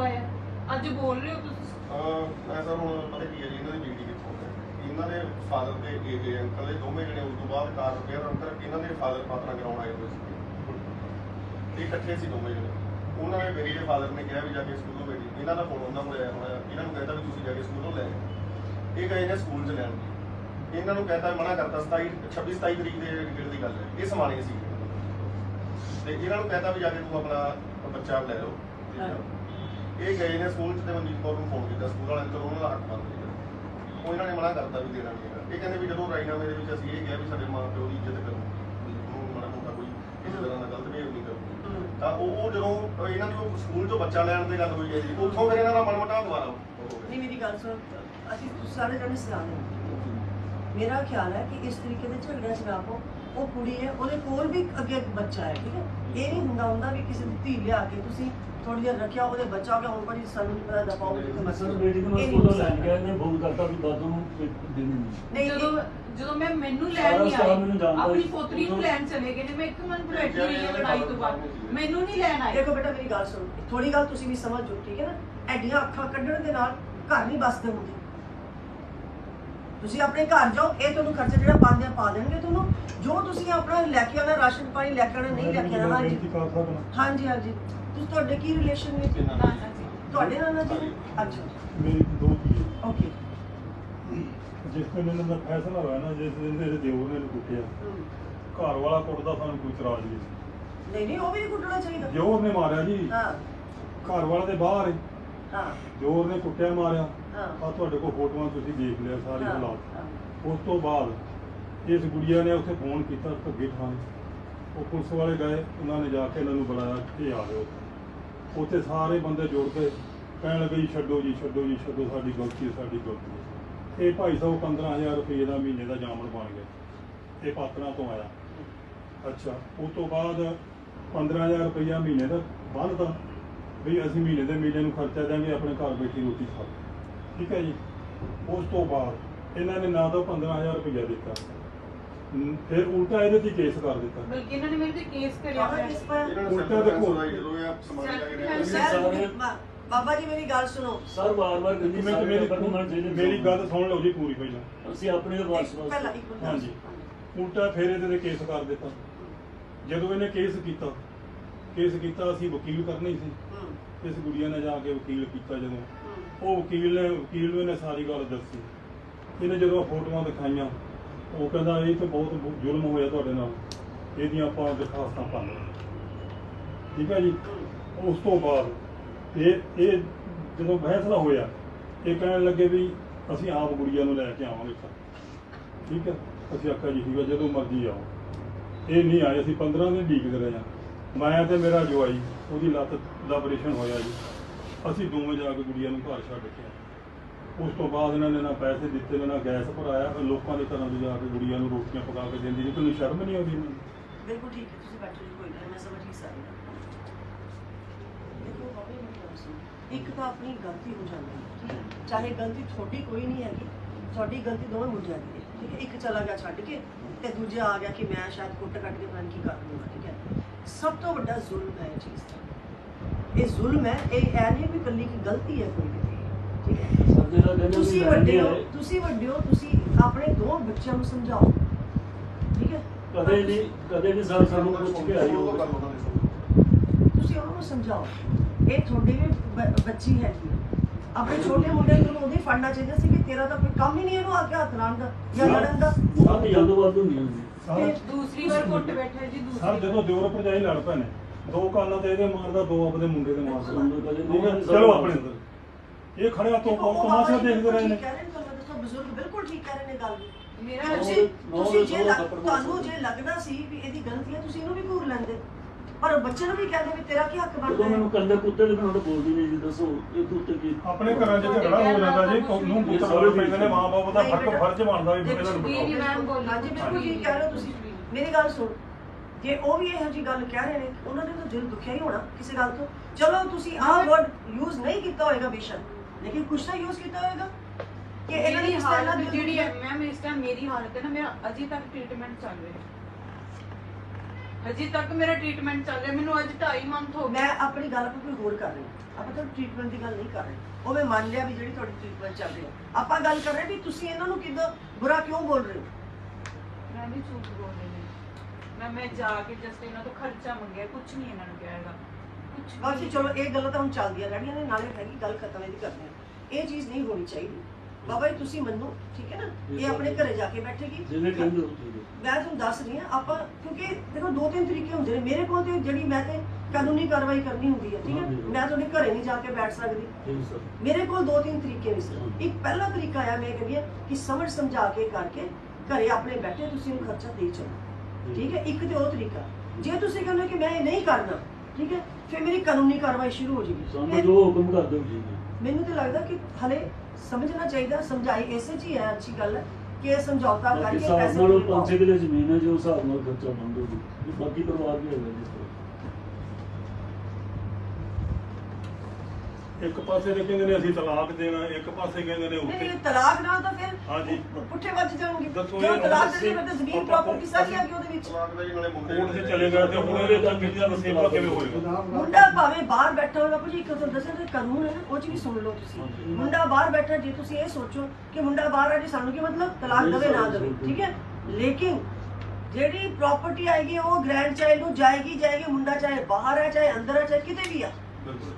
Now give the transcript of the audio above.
ਦਵਾਇਆ ਅੱਜ ਬੋਲ ਰਹੇ ਹੋ ਤੁਸੀਂ? ਅਹ ਮੈਂ ਹੁਣ ਪਤਾ ਕੀ ਹੈ ਜੀ, ਇਹਨਾਂ ਦੀ ਬੀਡੀ ਕਿੱਥੋਂ ਹੈ? ਇਹਨਾਂ ਦੇ ਫਾਦਰ ਦੇ ਇਹ ਅੰਕਲ ਦੇ ਦੋਵੇਂ ਜਿਹੜੇ ਉਸ ਤੋਂ ਬਾਅਦ ਕਾਰ ਰਿਪੇਅਰ ਅੰਕਲ ਇਹਨਾਂ ਦੇ ਫਾਦਰ ਪਾਤਰਾ ਕਰਾਉਣ ਆਏ ਹੋਏ ਸੀ। ਇਹ ਇਕੱਠੇ ਸੀ ਦੋਵੇਂ ਜਿਹੜੇ ਉਹਨਾਂ ਨੇ ਮੇਰੀ ਦੇ ਫਾਦਰ ਨੇ ਕਿਹਾ ਵੀ ਜਾ ਕੇ ਸਕੂਲੋਂ ਭੇਜੀ ਇਹਨਾਂ ਦਾ ਫੋਨ ਉਹਨਾਂ ਕੋਲ ਆਇਆ ਹੋਇਆ ਇਹਨਾਂ ਨੂੰ ਕਹਿੰਦਾ ਵੀ ਤੁਸੀਂ ਜਾ ਕੇ ਸਕੂਲੋਂ ਲੈ ਆਓ। ਇਹ ਗਏ ਨੇ ਸਕੂਲ ਚ ਲੈਣ। ਇਹਨਾਂ ਨੂੰ ਕਹਿੰਦਾ, ਮਨਾ ਕਰਤਾ 27 26 27 ਤਰੀਕ ਦੇ ਰਿਲੇਟਡ ਦੀ ਗੱਲ ਹੈ। ਇਹ ਸਮਾਣੇ ਸੀ। ਤੇ ਇਹਨਾਂ ਨੂੰ ਕਹਿੰਦਾ ਵੀ ਜਾ ਕੇ ਤੂੰ ਆਪਣਾ ਬੱਚਾ ਲੈ ਲਓ। ਠੀਕ ਹੈ। ਇਹ ਗਏ ਨੇ ਸਕੂਲ ਚ ਤੇ ਮਨਜੀਤ ਕੌਰ ਨੂੰ ਫੋਨ ਕੀਤਾ ਸਕੂਲ ਵਾਲਿਆਂ ਨੇ ਚਲੋ ਉਹਨਾਂ ਦਾ ਹੱਕ ਬੰਦ ਕੀਤਾ ਉਹ ਇਹਨਾਂ ਨੇ ਮਨਾ ਕਰਤਾ ਵੀ ਦੇਣਾ ਨਹੀਂ ਹੈਗਾ। ਇਹ ਕਹਿੰਦੇ ਵੀ ਜਦੋਂ ਰਾਈਨਾਮੇ ਦੇ ਵਿੱਚ ਅਸੀਂ ਇਹ ਕਿਹਾ ਵੀ ਸਾਡੇ ਮਾਂ ਪਿਓ ਦੀ ਇੱਜ਼ਤ ਕਰੋ ਉਹਨੂੰ ਮਾੜਾ ਮੋਟਾ ਕੋਈ ਕਿਸੇ ਤਰ੍ਹਾਂ ਦਾ ਗਲਤ ਬਿਹੇਵ ਨਹੀਂ ਕਰੋ। ਤਾਂ ਉਹ ਉਹ ਜਦੋਂ ਇਹਨਾਂ ਦੀ ਉਹ ਸਕੂਲ ਤੋਂ ਬੱਚਾ ਲੈਣ ਦੀ ਗੱਲ ਹੋਈ ਹੈ ਜੀ ਉੱਥੋਂ ਫਿਰ ਇਹਨਾਂ ਦਾ ਮਨ ਮਟਾ ਦੁਬਾਰਾ ਨਹੀਂ ਮੇਰੀ ਗੱਲ ਸੁਣ ਅਸੀਂ ਸਾਰੇ ਜਣੇ ਸਿਆਣੇ। ਮੇਰਾ ਖਿਆਲ ਹੈ ਕਿ ਇਸ ਤਰੀਕੇ ਦੇ ਝਗੜਿਆਂ 'ਚ ਨਾ ਪਾਓ। ਉਹ ਕੁੜੀ ਹੈ ਉਹਦੇ ਕੋਲ ਵੀ ਅੱਗੇ ਇੱਕ ਬੱਚਾ ਹੈ ਠੀਕ ਹੈ? ਇਹ ਨਹੀਂ ਹੁੰਦਾ ਹੁੰਦਾ ਵੀ ਕਿਸੇ ਦੀ ਧੀ ਲਿਆ ਕੇ ਤੁਸੀਂ ਥੋੜੀ ਦੇਰ ਰੱਖਿਆ ਉਹਦੇ ਬੱਚਾ ਹੋ ਗਿਆ ਹੁਣ ਭਾਜੀ ਸਾਨੂੰ ਨਹੀਂ ਪਤਾ ਦਬਾਓ ਜਿੱਥੇ ਮੈਂ ਸਰ ਮਰਜ਼ੀ ਬੇਟੀ ਨੂੰ ਸਕੂਲੋਂ ਸਕਦਾ। ਗਿਆ ਇਹਨੇ ਫੋਨ ਕਰਤਾ ਵੀ ਦਾਦੂ ਨੂੰ ਦਿਨ ਨਹੀਂ। ਜਦੋਂ ਜਦੋਂ ਮੈਂ ਮੈਨੂੰ ਲੈਣ ਨਹੀਂ ਆਈ ਆਪਣੀ। ਪੋਤਰੀ ਨੂੰ ਲੈਣ ਚਲੇ ਗਏ ਨੇ ਮੈਂ ਇੱਕ ਮਨ ਬੈਠੀ ਰਹੀ ਹਾਂ ਲੜਾਈ ਤੋਂ ਬਾਅਦ। ਮੈਨੂੰ ਨਹੀਂ ਲੈਣ ਆਏ। ਦੇਖੋ ਬੇਟਾ ਮੇਰੀ ਗੱਲ ਸੁਣੋ ਥੋੜੀ ਗੱਲ ਤੁਸੀਂ ਵੀ ਸਮਝੋ ਠੀਕ ਹੈ ਨਾ ਐਡੀਆਂ ਅੱਖਾਂ ਕੱਢਣ ਦੇ ਨਾਲ ਘਰ ਨਹੀਂ ਬਸਦੇ ਹੁੰਦੇ ਤੁਸੀਂ ਆਪਣੇ ਘਰ ਜਾਓ ਇਹ ਤੁਹਾਨੂੰ ਖਰਚਾ ਜਿਹੜਾ ਪਾਉਂਦੇ ਆ ਪਾ ਦੇਣਗੇ ਤੁਹਾਨੂੰ। ਜੋ ਤੁਸੀਂ ਆਪਣਾ ਲੈ ਕੇ ਆਉਣਾ ਰਾਸ਼ਨ ਪਾਣੀ ਲੈ ਕੇ ਆਉਣਾ ਨਹੀਂ ਲੈ ਕੇ ਆਉਣਾ ਹਾਂਜੀ। ਹਾਂਜੀ ਹਾਂਜੀ ਤੁਸੀਂ ਤੁਹਾਡੇ ਕੀ ਰਿਲੇਸ਼ਨ ਜੀ। ਤੁਹਾਡੇ ਨਾਲ ਜੀ? ਅੱਛਾ। ਮੇਰੀ ਦੋ ਧੀਏ ਓਕੇ। ਜਿਸ ਦਿਨ ਇਹਨਾਂ ਦਾ ਫੈਸਲਾ ਹੋਇਆ ਨਾ ਜਿਸ ਦਿਨ ਮੇਰੇ ਦਿਓਰ ਨੇ ਇਹਨੂੰ ਕੁੱਟਿਆ। ਘਰ ਵਾਲਾ ਕੁੱਟਦਾ ਸਾਨੂੰ ਕੋਈ ਇਤਰਾਜ਼ ਨਹੀਂ। ਨਹੀਂ ਨਹੀਂ ਉਹ ਵੀ ਨਹੀਂ ਕੁੱਟਣਾ ਚਾਹੀਦਾ। ਦਿਓਰ ਨੇ ਮਾਰਿਆ ਜੀ। ਹਾਂ। ਘਰ ਵਾਲਾ ਦੇ ਬਾਹਰ ਹੈ। ਦਿਓਰ ਨੇ ਕੁੱਟਿਆ ਮਾਰਿਆ ਹਾਂ। ਆ ਤੁਹਾਡੇ ਕੋਲ ਫੋਟੋਆਂ ਤੁਸੀਂ ਦੇਖ ਲਿਆ ਸਾਰੇ ਹਾਂ, ਹਾਲਾਤ। ਹਾਂ। ਉਸ ਤੋਂ ਬਾਅਦ ਇਸ ਗੁੜੀਆ ਨੇ ਉੱਥੇ ਫੋਨ ਕੀਤਾ ਘੱਗੇ ਥਾਣੇ। ਉਹ ਪੁਲਿਸ ਵਾਲੇ ਗਏ ਉਹਨਾਂ ਨੇ ਜਾ ਕੇ ਇਹਨਾਂ ਨੂੰ ਬੁਲਾਇਆ ਕਿ ਆ ਜਾਓ। ਉੱਥੇ ਸਾਰੇ ਬੰਦੇ ਜੁੜ ਕੇ ਕਹਿਣ ਲੱਗੇ ਜੀ ਛੱਡੋ ਜੀ ਛੱਡੋ ਜੀ ਛੱਡੋ ਸਾਡੀ ਗਲਤੀ ਹੈ ਸਾਡੀ ਗਲਤੀ ਹੈ। ਇਹ ਭਾਈ ਸਾਹਿਬ 15000 ਰੁਪਏ ਦਾ ਮਹੀਨੇ ਦਾ ਜਾਮਣ ਬਣ ਗਿਆ। ਇਹ ਪਾਤਰਾਂ ਤੋਂ ਆਇਆ। ਅੱਛਾ ਉਸ ਤੋਂ ਬਾਅਦ 15000 ਰੁਪਇਆ ਮਹੀਨੇ ਦਾ ਬੰਨਦਾ ਵੀ ਅਸੀਂ ਮਹੀਨੇ ਦੇ ਮਹੀਨੇ ਨੂੰ ਖਰਚਾ ਦਾਂਗੇ ਆਪਣੇ ਘਰ ਬੈਠੀ ਰੋਟੀ ਖਾ। ਠੀਕ ਹੈ ਜੀ? ਉਸ ਤੋਂ ਬਾਅਦ ਇਹਨਾਂ ਨੇ ਨਾ ਤਾਂ 15000 ਰੁਪਇਆ ਦਿੱਤਾ। ਫਿਰ ਉਲਟਾ ਇਹਦੇ ਤੇ ਕੇਸ ਕਰ ਦਿੱਤਾ। ਬਲਕਿ ਇਹਨਾਂ ਨੇ ਮੇਰੇ ਤੇ ਕੇਸ ਕਰਿਆ ਹੋਇਆ। ਕਿਸ ਪਰ ਉਲਟਾ ਦੇਖੋ। ਜਦੋਂ ਇਹ ਬਾਬਾ ਜੀ ਮੇਰੀ ਗੱਲ ਸੁਣੋ। ਸਰ ਵਾਰ-ਵਾਰ ਮੇਰੀ ਮੇਰੀ। ਗੱਲ ਲਓ ਜੀ ਪੂਰੀ ਪਹਿਲਾਂ। ਅਸੀਂ ਆਪਣੇ ਵਾਸ ਇੱਕ- ਪਹਿਲਾਂ ਵਾਸ ਇੱਕ ਮਿੰਟ। ਹਾਂਜੀ। ਉਲਟਾ ਫਿਰ ਇਹਦੇ ਤੇ ਕੇਸ ਕਰ ਦਿੱਤਾ। ਜਦੋਂ ਇਹਨੇ ਕੇਸ ਕੀਤਾ ਕੇਸ ਕੀਤਾ ਅਸੀਂ ਵਕੀਲ ਕਰਨੀ ਸੀ। ਇਸ ਗੁੜੀਆ ਨੇ ਜਾ ਕੇ ਵਕੀਲ ਕੀਤਾ ਜਦੋਂ। ਉਹ ਵਕੀਲ ਨੇ ਵਕੀਲ ਨੂੰ ਸਾਰੀ ਗੱਲ ਦੱਸੀ। ਇਹਨੇ ਜਦੋਂ ਫੋਟੋਆਂ ਦਿਖਾਈਆਂ ਉਹ ਕਹਿੰਦਾ ਇਹ ਤਾਂ ਬਹੁਤ ਜ਼ੁਲਮ ਹੋਇਆ ਤੁਹਾਡੇ ਨਾਲ। ਇਹਦੀਆਂ ਆਪਾਂ ਦਰਖਾਸਤਾਂ ਪਾ ਲਓ ਠੀਕ ਹੈ ਜੀ? ਉਸ ਤੋਂ ਬਾਅਦ ਇਹ ਇਹ ਜਦੋਂ ਫੈਸਲਾ ਹੋਇਆ ਇਹ ਕਹਿਣ ਲੱਗੇ ਵੀ ਅਸੀਂ ਆਪ ਗੁੜੀਆ ਨੂੰ ਲੈ ਕੇ ਆਵਾਂਗੇ। ਠੀਕ ਹੈ? ਅਸੀਂ ਆਖਿਆ ਜੀ ਠੀਕ ਹੈ ਜਦੋਂ ਮਰਜ਼ੀ ਆਓ। ਇਹ ਨਹੀਂ ਆਏ ਅਸੀਂ 15 ਦਿਨ ਡੀਕਦੇ ਰਹੇ ਹਾਂ। ਮੈਂ ਤੇ ਮੇਰਾ ਜਵਾਈ, ਉਹਦੀ ਲੱਤ ਦਾ ਆਪਰੇਸ਼ਨ ਹੋਇਆ ਜੀ। ਅਸੀਂ ਦੋਵੇਂ ਜਾ ਕੇ ਗੁੜੀਆ ਨੂੰ ਘਰ ਛੱਡ ਕੇ ਆਏ। ਉਸ ਤੋਂ ਬਾਅਦ ਇਹਨਾਂ ਨੇ ਨਾ ਪੈਸੇ ਦਿੱਤੇ, ਨਾ ਗੈਸ ਭਰਾਇਆ ਲੋਕਾਂ ਦੇ ਘਰਾਂ 'ਚ ਜਾ ਕੇ ਗੁੜੀਆ ਨੂੰ ਰੋਟੀਆਂ ਪਕਾ ਕੇ ਦਿੰਦੀ ਜੀ ਤੁਹਾਨੂੰ ਸ਼ਰਮ ਨਹੀਂ ਆਉਂਦੀ ਇਹਨਾਂ ਬਿਲਕੁਲ ਠੀਕ ਹੈ, ਤੁਸੀਂ ਬੈਠੋ ਜੀ, ਕੋਈ ਗੱਲ ਮੈਂ ਸਮਝ ਗਈ ਸਾਰੀ ਦੇਖੋ, ਬਾਬੇ, ਮੇਰੀ ਗੱਲ ਸੁਣੋ। ਇੱਕ ਤਾਂ ਆਪਣੀ ਗਲਤੀ ਹੋ ਜਾਂਦੀ ਹੈ ਚਾਹੇ ਗਲਤੀ ਤੁਹਾਡੀ ਕੋਈ ਨਹੀਂ ਹੈਗੀ, ਤੁਹਾਡੀ ਗਲਤੀ ਦੋਵੇਂ ਮੁੰਡਿਆਂ ਦੀ ਹੈ ਠੀਕ ਹੈ? ਇੱਕ ਚਲਾ ਗਿਆ ਛੱਡ ਕੇ ਤੇ ਦੂਜਾ ਆ ਗਿਆ ਕਿ ਮੈਂ ਸ਼ਾਇਦ ਕੁੱਟ ਕੱਟ ਕੇ ਪਤਾ ਕੀ ਕਰ ਲੂੰਗਾ ਠੀਕ ਹੈ? ਸਭ ਤੋਂ ਵੱਡਾ ਜ਼ੁਲਮ ਹੈ ਇਹ ਚੀਜ਼ ਦਾ। ਇਹ ਜ਼ੁਲਮ ਹੈ ਇਹ ਐ ਨਹੀਂ ਵੀ ਕੱਲੀ ਕੀ ਗਲਤੀ ਹੈ ਕੋਈ ਠੀਕ ਹੈ? ਤੁਸੀਂ ਵੱਡੇ ਹੋ। ਤੁਸੀਂ ਵੱਡੇ ਹੋ ਤੁਸੀਂ ਆਪਣੇ ਦੋ ਬੱਚਿਆਂ ਨੂੰ ਸਮਝਾਓ। ਠੀਕ ਹੈ? ਕਦੇ ਨਹੀਂ ਕਦੇ ਨਹੀਂ ਸਰ ਸਾਨੂੰ ਪੁੱਛ ਕੇ ਆਈ ਉਹ ਕਰ ਹੋਵੇ। ਲਓ ਉਹਨਾਂ ਦੇ ਤੁਸੀਂ ਉਹਨਾਂ ਨੂੰ ਸਮਝਾਓ। ਇਹ ਤੁਹਾਡੀ ਵੀ ਬੱਚੀ ਹੈਗੀ ਹੈ। ਆਪਣੇ ਛੋਟੇ ਮੁੰਡੇ ਨੂੰ ਉਹਦੇ ਫੜਨਾ ਚਾਹੀਦਾ ਸੀ ਕਿ ਤੇਰਾ ਤਾਂ ਕੋਈ ਕੰਮ ਹੀ ਨਹੀਂ ਇਹਨੂੰ ਆ ਕੇ ਹੱਥ ਲਾਉਣ ਦਾ ਜਾਂ ਲੜਨ ਦਾ। ਬਹੁਤ ਯਾਦੋਂ ਵੱਧ ਹੁੰਦੀਆਂ ਸਰ ਦੂਸਰੀ ਵਾਰ ਕੁੱਟ ਬੈਠਾ ਜੀ ਸਰ ਦੂਸਰੀ ਜਦੋਂ ਦਿਓਰ ਭਰਜਾਈ ਲੜ ਪਏ ਨੇ ਦੋ ਕਾਨਾਂ ਤੇ ਇਹਦੇ ਮਾਰਦਾ ਦੋ ਆਪਣੇ ਮੁੰਡੇ ਦੇ ਮਾਰਦਾ। ਠੀਕ ਹੈ, ਚਲੋ ਆਪਣੇ ਅੰਦਰ। ਇਹ ਖੜਿਆ ਤੋਂ ਉਹ ਤਮਾਸ਼ਾ ਦੇਖਦੇ ਰਹੇ ਨੇ? ਠੀਕ ਕਹਿ ਰਹੇ ਨੇ ਤੁਹਾਨੂੰ ਦੱਸੋ ਬਜ਼ੁਰਗ ਬਿਲਕੁਲ ਠੀਕ ਕਹਿ ਰਹੇ ਨੇ ਗੱਲ ਮੇਰਾ ਤੁਸੀਂ ਤੁਸੀਂ ਜੇ ਲੱਗ- ਤੁਹਾਨੂੰ। ਜੇ ਲੱਗਦਾ ਸੀ ਵੀ ਇਹਦੀ ਗਲਤੀ ਹੈ ਤੁਸੀਂ ਇਹਨੂੰ ਵੀ ਘੂਰ ਲੈਂਦੇ। ਪਰ ਬੱਚੇ ਨੂੰ ਵੀ ਕਹਿੰਦੇ ਵੀ ਤੇਰਾ ਕੀ ਹੱਕ ਬਣਦਾ ਉਦੋਂ ਮੈਨੂੰ ਹੈ ਕੰਦੇ ਕੁੱਤੇ ਦੇ ਨਾਲ ਬੋਲਦੀ ਨਹੀਂ ਜੀ ਦੱਸੋ ਇਹ ਕੁੱਤੇ ਕੀ ਆਪਣੇ ਘਰਾਂ 'ਚ ਝਗੜਾ ਹੋ ਜਾਂਦਾ ਜੀ ਨੂੰ ਪੁੱਤਰ ਸਾਰੇ ਪੈਂਦੇ ਨੇ ਮਾਂ ਬਾਪ ਦਾ ਫ਼ਰਕ ਫਰਜ਼ ਬਣਦਾ ਵੀ ਇਹਨਾਂ ਨੂੰ ਜੀ, ਜੀ, ਮੈਮ। ਹਾਂਜੀ। ਬਿਲਕੁਲ ਠੀਕ ਕਹਿ ਰਹੇ ਹੋ ਤੁਸੀਂ ਮੇਰੀ ਗੱਲ ਸੁਣ। ਜੇ ਉਹ ਵੀ ਇਹੋ ਜੀ ਗੱਲ ਕਹਿ ਰਹੇ ਨੇ ਉਹਨਾਂ ਦੇ ਤਾਂ ਦਿਲ ਦੁਖਿਆ ਹੀ ਹੋਣਾ ਕਿਸੇ ਗੱਲ ਤੋਂ। ਚਲੋ ਤੁਸੀਂ ਆਹ ਵਰਡ ਯੂਜ਼ ਨਹੀਂ ਕੀਤਾ ਹੋਏਗਾ ਬੇਸ਼ੱਕ ਲੇਕਿਨ ਕੁਛ ਤਾਂ ਯੂਜ਼ ਕੀਤਾ ਹੋਏਗਾ। ਕਿ ਇਹਨਾਂ ਮੇਰੀ ਦੀ ਹਾਲਤ ਜਿਹੜੀ ਹੈ। ਮੈਮ ਇਸ ਟਾਈਮ ਮੇਰੀ ਹਾਲਤ ਹੈ ਨਾ ਮੇਰਾ ਅਜੇ ਤੱਕ ਟ੍ਰੀਟਮੈਂਟ ਚੱਲ ਰਿਹਾ ਹੈ। ਹਜੇ ਤੱਕ ਮੇਰਾ ਟ੍ਰੀਟਮੈਂਟ ਚੱਲ ਰਿਹਾ ਮੈਨੂੰ ਅੱਜ 2.5 ਮੰਥ ਹੋ ਗਏ। ਮੈਂ ਆਪਣੀ ਗੱਲ ਕੋਈ ਹੋਰ ਕਰ ਰਹੇ ਆਪਾਂ ਤੁਹਾਨੂੰ ਟ੍ਰੀਟਮੈਂਟ ਦੀ ਗੱਲ ਨਹੀਂ ਕਰ ਰਹੇ। ਉਹ ਮੈਂ ਮੰਨ ਲਿਆ ਵੀ ਜਿਹੜੀ ਤੁਹਾਡੀ ਟ੍ਰੀਟਮੈਂਟ ਚੱਲ ਰਹੀ ਹੈ। ਆਪਾਂ ਗੱਲ ਕਰ ਰਹੇ ਵੀ ਤੁਸੀਂ ਇਹਨਾਂ ਨੂੰ ਕਿਦੋਂ ਬੁਰਾ ਕਿਉਂ ਬੋਲ ਰਹੇ ਹੋ? ਮੈਂ ਵੀ ਝੂਠ ਬੋਲ ਰਹੀ ਹਾਂ। ਮੈਂ ਮੈਂ ਜਾ ਕੇ ਜਸਟ ਇਹਨਾਂ ਤੋਂ ਖਰਚਾ ਮੰਗਿਆ ਕੁਝ ਨਹੀਂ ਇਹਨਾਂ ਨੂੰ ਕਿਹਾ ਹੈਗਾ। ਕੁਝ ਬਾਕੀ ਚਲੋ ਇਹ ਗੱਲਾਂ ਤਾਂ ਹੁਣ ਚੱਲਦੀਆਂ ਰਹਿਣੀਆਂ ਨੇ ਨਾਲੇ ਹੈਗੀ ਗੱਲ ਖਤਮ ਇਹਦੀ ਕਰਦੇ ਇਹ ਚੀਜ਼ ਨਹੀਂ ਹੋਣੀ ਚਾਹੀਦੀ। ਬਾਬਾ ਜੀ ਤੁਸੀਂ ਮੰਨੋ ਠੀਕ ਹੈ ਨਾ? ਇਹ ਆਪਣੇ ਘਰੇ ਜਾ ਕੇ ਬੈਠੇਗੀ ਕਹਿੰਦੇ ਮੈਂ ਤੁਹਾਨੂੰ ਦੱਸ ਰਹੀ ਹਾਂ ਆਪਾਂ ਕਿਉਂਕਿ ਦੇਖੋ ਦੋ ਤਿੰਨ ਤਰੀਕੇ ਹੁੰਦੇ ਨੇ। ਮੇਰੇ ਕੋਲ ਤੇ ਜਿਹੜੀ ਮੈਂ ਤੇ ਕਾਨੂੰਨੀ ਕਾਰਵਾਈ ਕਰਨੀ ਹੁੰਦੀ ਹੈ ਠੀਕ ਹੈ। ਮੈਂ ਤੁਹਾਡੇ ਘਰੇ ਨਹੀਂ ਜਾ ਕੇ ਬੈਠ ਸਕਦੀ। ਮੇਰੇ ਕੋਲ ਦੋ ਤਿੰਨ ਤਰੀਕੇ ਨੇ ਸਰ। ਇੱਕ ਪਹਿਲਾ ਤਰੀਕਾ ਆ ਮੈਂ ਕਹਿੰਦੀ ਕਿ ਸਮਝ ਸਮਝਾ ਕੇ ਕਰਕੇ ਘਰੇ ਆਪਣੇ ਬੈਠੇ ਤੁਸੀਂ ਨੂੰ ਖਰਚਾ ਦੇ ਚਲੋ ਠੀਕ ਹੈ? ਇੱਕ ਤੇ ਉਹ ਤਰੀਕਾ। ਜੇ ਤੁਸੀਂ ਕਹਿੰਦੇ ਕਿ ਮੈਂ ਇਹ ਨਹੀਂ ਕਰਨਾ ਠੀਕ ਹੈ? ਫਿਰ ਮੇਰੀ ਕਾਨੂੰਨੀ ਕਾਰਵਾਈ ਸ਼ੁਰੂ ਹੋ ਸਾਨੂੰ ਜੋ ਹੁਕਮ ਕਰ ਦਿਓ ਹੈ ਮੈਨੂੰ ਤਾਂ ਲੱਗਦਾ ਕਿ ਹਲੇ ਸਮਝਣਾ ਚਾਹੀਦਾ ਸਮਝਾਈ ਇਸੇ ਚ ਹੀ ਹੈ ਅੱਛੀ ਗੱਲ ਹੈ ਕਿ ਇਹ ਸਮਝੌਤਾ ਬਾਕੀ ਕਰਕੇ ਹਿਸਾਬ ਪੈਸੇ ਨਾਲ ਨਹੀਂ ਪੰਜ ਛੇ। ਕਿਲੇ ਜ਼ਮੀਨ ਹੈ ਜੋ ਹਿਸਾਬ ਨਾਲ ਖਰਚਾ ਬੰਦ ਹੋ ਜੂ ਬਾਕੀ ਪਰਿਵਾਰ ਵੀ ਹੈਗਾ ਜਿਸ ਇੱਕ ਪਾਸੇ ਤੇ ਕਹਿੰਦੇ ਨੇ ਅਸੀਂ ਤਲਾਕ ਦੇਣਾ ਇੱਕ ਪਾਸੇ ਕਹਿੰਦੇ ਨੇ ਨਹੀਂ ਉੱਤੇ ਨਹੀਂ ਤਲਾਕ ਨਾਲ ਤਾਂ ਫਿਰ ਹਾਂਜੀ। ਪੁ- ਪੁੱਠੇ ਵੱਜ ਜਾਣਗੇ ਦੱਸੋ ਕਿਉਂ ਇਹ ਤਲਾਕ ਦੇ ਤਾਂ ਜ਼ਮੀਨ ਪ੍ਰਾਪਰਟੀ ਸਾਰੀ ਆ ਗਈ ਉਹਦੇ ਵਿੱਚ। ਤਲਾਕ ਦਾ ਜੀ ਨਾਲੇ ਮੁੰਡੇ ਕੋਰਟ 'ਚ ਚਲੇ ਗਏ ਤੇ ਹੁਣ ਇਹਦੇ ਤੱਕ ਕਿਹਦਾ ਨਸੀਬਾ ਕਿਵੇਂ ਹੋਏਗਾ ਮੁੰਡਾ ਭਾਵੇਂ ਬਾਹਰ ਬੈਠਾ ਹੋਵੇ ਬਾਪੂ ਜੀ ਇੱਕ ਤੁਹਾਨੂੰ ਦੱਸਿਆ ਤੇ ਕਾਨੂੰਨ ਹੈ ਨਾ ਉਹ ਚ ਵੀ ਸੁਣ ਲਓ ਤੁਸੀਂ। ਮੁੰਡਾ ਬਾਹਰ ਬੈਠਾ ਜੇ ਤੁਸੀਂ ਇਹ ਸੋਚੋ ਕਿ ਮੁੰਡਾ ਬਾਹਰ ਆ ਜੀ ਸਾਨੂੰ ਕੀ ਮਤਲਬ? ਤਲਾਕ ਦੇਵੇ ਨਾ ਦੇਵੇ। ਠੀਕ ਹੈ? ਲੇਕਿਨ ਜਿਹੜੀ ਪ੍ਰਾਪਰਟੀ ਆਏਗੀ ਉਹ ਗ੍ਰੈਂਡ ਚਾਈਲਡ ਨੂੰ ਜਾਏਗੀ ਜਾਏਗੀ ਮੁੰਡਾ ਚਾਹੇ ਬਾਹਰ ਹੈ ਚਾਹੇ ਅੰਦਰ ਹੈ ਚਾਹੇ ਕਿਤੇ ਵੀ ਆ। ਬਿਲਕੁਲ।